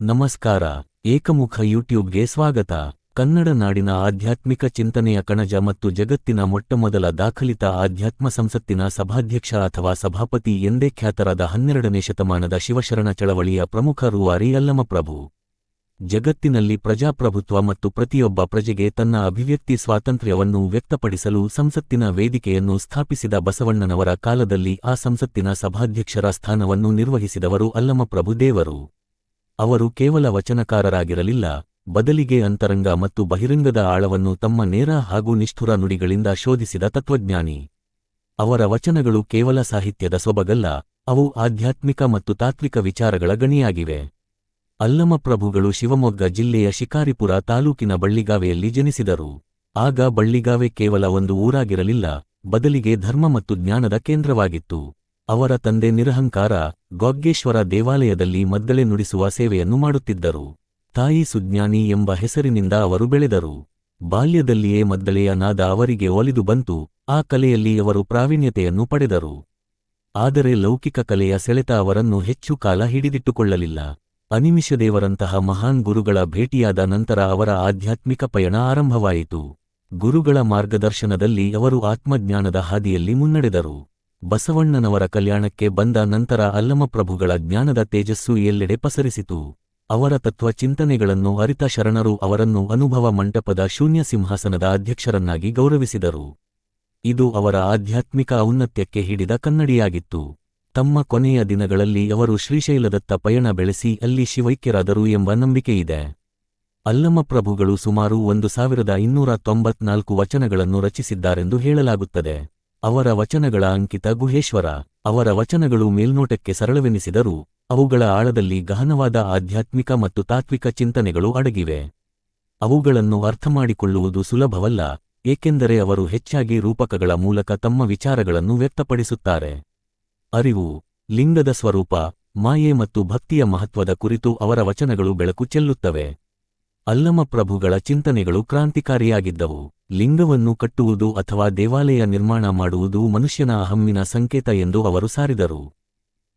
ನಮಸ್ಕಾರ, ಏಕಮುಖ ಯೂಟ್ಯೂಬ್ಗೆ ಸ್ವಾಗತ. ಕನ್ನಡ ನಾಡಿನ ಆಧ್ಯಾತ್ಮಿಕ ಚಿಂತನೆಯ ಕಣಜ ಮತ್ತು ಜಗತ್ತಿನ ಮೊಟ್ಟಮೊದಲ ದಾಖಲಿತ ಆಧ್ಯಾತ್ಮ ಸಂಸತ್ತಿನ ಸಭಾಧ್ಯಕ್ಷ ಅಥವಾ ಸಭಾಪತಿ ಎಂದೇ ಖ್ಯಾತರಾದ ಹನ್ನೆರಡನೇ ಶತಮಾನದ ಶಿವಶರಣ ಚಳವಳಿಯ ಪ್ರಮುಖ ರೂವಾರಿ ಅಲ್ಲಮಪ್ರಭು. ಜಗತ್ತಿನಲ್ಲಿ ಪ್ರಜಾಪ್ರಭುತ್ವ ಮತ್ತು ಪ್ರತಿಯೊಬ್ಬ ಪ್ರಜೆಗೆ ತನ್ನ ಅಭಿವ್ಯಕ್ತಿ ಸ್ವಾತಂತ್ರ್ಯವನ್ನು ವ್ಯಕ್ತಪಡಿಸಲು ಸಂಸತ್ತಿನ ವೇದಿಕೆಯನ್ನು ಸ್ಥಾಪಿಸಿದ ಬಸವಣ್ಣನವರ ಕಾಲದಲ್ಲಿ ಆ ಸಂಸತ್ತಿನ ಸಭಾಧ್ಯಕ್ಷರ ಸ್ಥಾನವನ್ನು ನಿರ್ವಹಿಸಿದವರು ಅಲ್ಲಮಪ್ರಭು ದೇವರು. ಅವರು ಕೇವಲ ವಚನಕಾರರಾಗಿರಲಿಲ್ಲ, ಬದಲಿಗೆ ಅಂತರಂಗ ಮತ್ತು ಬಹಿರಂಗದ ಆಳವನ್ನು ತಮ್ಮ ನೇರ ಹಾಗೂ ನಿಷ್ಠುರ ನುಡಿಗಳಿಂದ ಶೋಧಿಸಿದ ತತ್ವಜ್ಞಾನಿ. ಅವರ ವಚನಗಳು ಕೇವಲ ಸಾಹಿತ್ಯದ ಸೊಬಗಲ್ಲ, ಅವು ಆಧ್ಯಾತ್ಮಿಕ ಮತ್ತು ತಾತ್ವಿಕ ವಿಚಾರಗಳ ಗಣಿಯಾಗಿವೆ. ಅಲ್ಲಮಪ್ರಭುಗಳು ಶಿವಮೊಗ್ಗ ಜಿಲ್ಲೆಯ ಶಿಕಾರಿಪುರ ತಾಲೂಕಿನ ಬಳ್ಳಿಗಾವೆಯಲ್ಲಿ ಜನಿಸಿದರು. ಆಗ ಬಳ್ಳಿಗಾವೆ ಕೇವಲ ಒಂದು ಊರಾಗಿರಲಿಲ್ಲ, ಬದಲಿಗೆ ಧರ್ಮ ಮತ್ತು ಜ್ಞಾನದ ಕೇಂದ್ರವಾಗಿತ್ತು. ಅವರ ತಂದೆ ನಿರಹಂಕಾರ ಗೊಗ್ಗೇಶ್ವರ ದೇವಾಲಯದಲ್ಲಿ ಮದ್ದಳೆ ನುಡಿಸುವ ಸೇವೆಯನ್ನು ಮಾಡುತ್ತಿದ್ದರು. ತಾಯಿ ಸುಜ್ಞಾನಿ ಎಂಬ ಹೆಸರಿನಿಂದ ಅವರು ಬೆಳೆದರು. ಬಾಲ್ಯದಲ್ಲಿಯೇ ಮದ್ದಳೆಯ ನಾದ ಅವರಿಗೆ ಒಲಿದು ಬಂತು. ಆ ಕಲೆಯಲ್ಲಿ ಅವರು ಪ್ರಾವೀಣ್ಯತೆಯನ್ನು ಪಡೆದರು. ಆದರೆ ಲೌಕಿಕ ಕಲೆಯ ಸೆಳೆತ ಅವರನ್ನು ಹೆಚ್ಚು ಕಾಲ ಹಿಡಿದಿಟ್ಟುಕೊಳ್ಳಲಿಲ್ಲ. ಅನಿಮಿಷದೇವರಂತಹ ಮಹಾನ್ ಗುರುಗಳ ಭೇಟಿಯಾದ ನಂತರ ಅವರ ಆಧ್ಯಾತ್ಮಿಕ ಪಯಣ ಆರಂಭವಾಯಿತು. ಗುರುಗಳ ಮಾರ್ಗದರ್ಶನದಲ್ಲಿ ಅವರು ಆತ್ಮಜ್ಞಾನದ ಹಾದಿಯಲ್ಲಿ ಮುನ್ನಡೆದರು. ಬಸವಣ್ಣನವರ ಕಲ್ಯಾಣಕ್ಕೆ ಬಂದ ನಂತರ ಅಲ್ಲಮಪ್ರಭುಗಳ ಜ್ಞಾನದ ತೇಜಸ್ಸು ಎಲ್ಲೆಡೆ ಪಸರಿಸಿತು. ಅವರ ತತ್ವ ಚಿಂತನೆಗಳನ್ನು ಅರಿತ ಶರಣರು ಅವರನ್ನು ಅನುಭವ ಮಂಟಪದ ಶೂನ್ಯ ಸಿಂಹಾಸನದ ಅಧ್ಯಕ್ಷರನ್ನಾಗಿ ಗೌರವಿಸಿದರು. ಇದು ಅವರ ಆಧ್ಯಾತ್ಮಿಕ ಔನ್ನತ್ಯಕ್ಕೆ ಹಿಡಿದ ಕನ್ನಡಿಯಾಗಿತ್ತು. ತಮ್ಮ ಕೊನೆಯ ದಿನಗಳಲ್ಲಿ ಅವರು ಶ್ರೀಶೈಲದತ್ತ ಪಯಣ ಬೆಳೆಸಿ ಅಲ್ಲಿ ಶಿವೈಕ್ಯರಾದರು ಎಂಬ ನಂಬಿಕೆಯಿದೆ. ಅಲ್ಲಮಪ್ರಭುಗಳು ಸುಮಾರು ಒಂದು ಸಾವಿರದ ಇನ್ನೂರ ತೊಂಬತ್ನಾಲ್ಕು ವಚನಗಳನ್ನು ರಚಿಸಿದ್ದಾರೆಂದು ಹೇಳಲಾಗುತ್ತದೆ. ಅವರ ವಚನಗಳ ಅಂಕಿತ ಗುಹೇಶ್ವರ. ಅವರ ವಚನಗಳು ಮೇಲ್ನೋಟಕ್ಕೆ ಸರಳವೆನಿಸಿದರೂ, ಅವುಗಳ ಆಳದಲ್ಲಿ ಗಹನವಾದ ಆಧ್ಯಾತ್ಮಿಕ ಮತ್ತು ತಾತ್ವಿಕ ಚಿಂತನೆಗಳು ಅಡಗಿವೆ. ಅವುಗಳನ್ನು ಅರ್ಥಮಾಡಿಕೊಳ್ಳುವುದು ಸುಲಭವಲ್ಲ, ಏಕೆಂದರೆ ಅವರು ಹೆಚ್ಚಾಗಿ ರೂಪಕಗಳ ಮೂಲಕ ತಮ್ಮ ವಿಚಾರಗಳನ್ನು ವ್ಯಕ್ತಪಡಿಸುತ್ತಾರೆ. ಅರಿವು, ಲಿಂಗದ ಸ್ವರೂಪ, ಮಾಯೆ ಮತ್ತು ಭಕ್ತಿಯ ಮಹತ್ವದ ಕುರಿತು ಅವರ ವಚನಗಳು ಬೆಳಕು ಚೆಲ್ಲುತ್ತವೆ. ಅಲ್ಲಮಪ್ರಭುಗಳ ಚಿಂತನೆಗಳು ಕ್ರಾಂತಿಕಾರಿಯಾಗಿದ್ದವು. ಲಿಂಗವನ್ನು ಕಟ್ಟುವುದು ಅಥವಾ ದೇವಾಲಯ ನಿರ್ಮಾಣ ಮಾಡುವುದು ಮನುಷ್ಯನ ಅಹಮ್ಮಿನ ಸಂಕೇತ ಎಂದು ಅವರು ಸಾರಿದರು.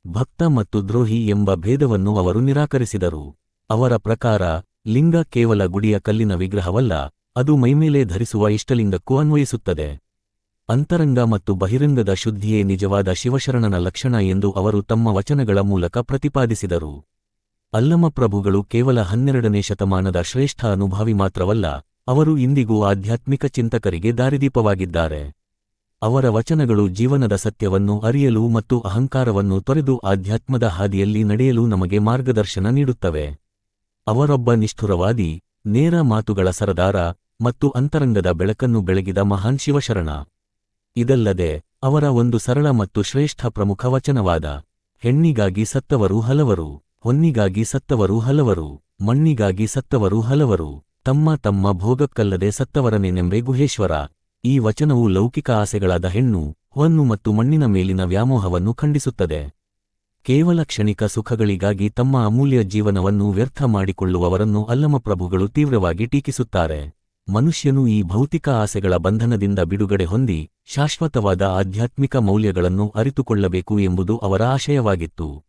ಭಕ್ತ ಮತ್ತು ದ್ರೋಹಿ ಎಂಬ ಭೇದವನ್ನು ಅವರು ನಿರಾಕರಿಸಿದರು. ಅವರ ಪ್ರಕಾರ, ಲಿಂಗ ಕೇವಲ ಗುಡಿಯ ಕಲ್ಲಿನ ವಿಗ್ರಹವಲ್ಲ, ಅದು ಮೈಮೇಲೆ ಧರಿಸುವ ಇಷ್ಟಲಿಂಗಕ್ಕೂ ಅನ್ವಯಿಸುತ್ತದೆ. ಅಂತರಂಗ ಮತ್ತು ಬಹಿರಂಗದ ಶುದ್ಧಿಯೇ ನಿಜವಾದ ಶಿವಶರಣನ ಲಕ್ಷಣ ಎಂದು ಅವರು ತಮ್ಮ ವಚನಗಳ ಮೂಲಕ ಪ್ರತಿಪಾದಿಸಿದರು. ಅಲ್ಲಮಪ್ರಭುಗಳು ಕೇವಲ ಹನ್ನೆರಡನೇ ಶತಮಾನದ ಶ್ರೇಷ್ಠ ಅನುಭಾವಿ ಮಾತ್ರವಲ್ಲ, ಅವರು ಇಂದಿಗೂ ಆಧ್ಯಾತ್ಮಿಕ ಚಿಂತಕರಿಗೆ ದಾರಿದೀಪವಾಗಿದ್ದಾರೆ. ಅವರ ವಚನಗಳು ಜೀವನದ ಸತ್ಯವನ್ನು ಅರಿಯಲು ಮತ್ತು ಅಹಂಕಾರವನ್ನು ತೊರೆದು ಆಧ್ಯಾತ್ಮದ ಹಾದಿಯಲ್ಲಿ ನಡೆಯಲು ನಮಗೆ ಮಾರ್ಗದರ್ಶನ ನೀಡುತ್ತವೆ. ಅವರೊಬ್ಬ ನಿಷ್ಠುರವಾದಿ, ನೇರ ಮಾತುಗಳ ಸರದಾರ ಮತ್ತು ಅಂತರಂಗದ ಬೆಳಕನ್ನು ಬೆಳಗಿದ ಮಹಾನ್ ಶಿವಶರಣ. ಇದಲ್ಲದೆ, ಅವರ ಒಂದು ಸರಳ ಮತ್ತು ಶ್ರೇಷ್ಠ ಪ್ರಮುಖ ವಚನವಾದ, ಹೆಣ್ಣಿಗಾಗಿ ಸತ್ತವರು ಹಲವರು. ಹೊನ್ನಿಗಾಗಿ ಸತ್ತವರು ಹಲವರು, ಮಣ್ಣಿಗಾಗಿ ಸತ್ತವರು ಹಲವರು, ತಮ್ಮ ತಮ್ಮ ಭೋಗಕ್ಕಲ್ಲದೆ ಸತ್ತವರನೇನೆಂಬೆ ಗುಹೇಶ್ವರ. ಈ ವಚನವು ಲೌಕಿಕ ಆಸೆಗಳಾದ ಹೆಣ್ಣು, ಹೊನ್ನು ಮತ್ತು ಮಣ್ಣಿನ ಮೇಲಿನ ವ್ಯಾಮೋಹವನ್ನು ಖಂಡಿಸುತ್ತದೆ. ಕೇವಲ ಕ್ಷಣಿಕ ಸುಖಗಳಿಗಾಗಿ ತಮ್ಮ ಅಮೂಲ್ಯ ಜೀವನವನ್ನು ವ್ಯರ್ಥ ಮಾಡಿಕೊಳ್ಳುವವರನ್ನು ಅಲ್ಲಮಪ್ರಭುಗಳು ತೀವ್ರವಾಗಿ ಟೀಕಿಸುತ್ತಾರೆ. ಮನುಷ್ಯನು ಈ ಭೌತಿಕ ಆಸೆಗಳ ಬಂಧನದಿಂದ ಬಿಡುಗಡೆ ಹೊಂದಿ ಶಾಶ್ವತವಾದ ಆಧ್ಯಾತ್ಮಿಕ ಮೌಲ್ಯಗಳನ್ನು ಅರಿತುಕೊಳ್ಳಬೇಕು ಎಂಬುದು ಅವರ ಆಶಯವಾಗಿತ್ತು.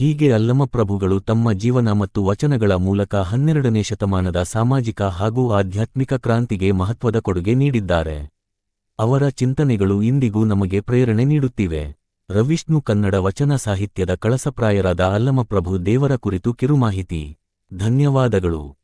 ಹೀಗೆ ಅಲ್ಲಮಪ್ರಭುಗಳು ತಮ್ಮ ಜೀವನ ಮತ್ತು ವಚನಗಳ ಮೂಲಕ ಹನ್ನೆರಡನೇ ಶತಮಾನದ ಸಾಮಾಜಿಕ ಹಾಗೂ ಆಧ್ಯಾತ್ಮಿಕ ಕ್ರಾಂತಿಗೆ ಮಹತ್ವದ ಕೊಡುಗೆ ನೀಡಿದ್ದಾರೆ. ಅವರ ಚಿಂತನೆಗಳು ಇಂದಿಗೂ ನಮಗೆ ಪ್ರೇರಣೆ ನೀಡುತ್ತಿವೆ. ರವಿಷ್ಣು ಕನ್ನಡ ವಚನ ಸಾಹಿತ್ಯದ ಕಳಸಪ್ರಾಯರಾದ ಅಲ್ಲಮಪ್ರಭು ದೇವರ ಕುರಿತು ಕಿರುಮಾಹಿತಿ. ಧನ್ಯವಾದಗಳು.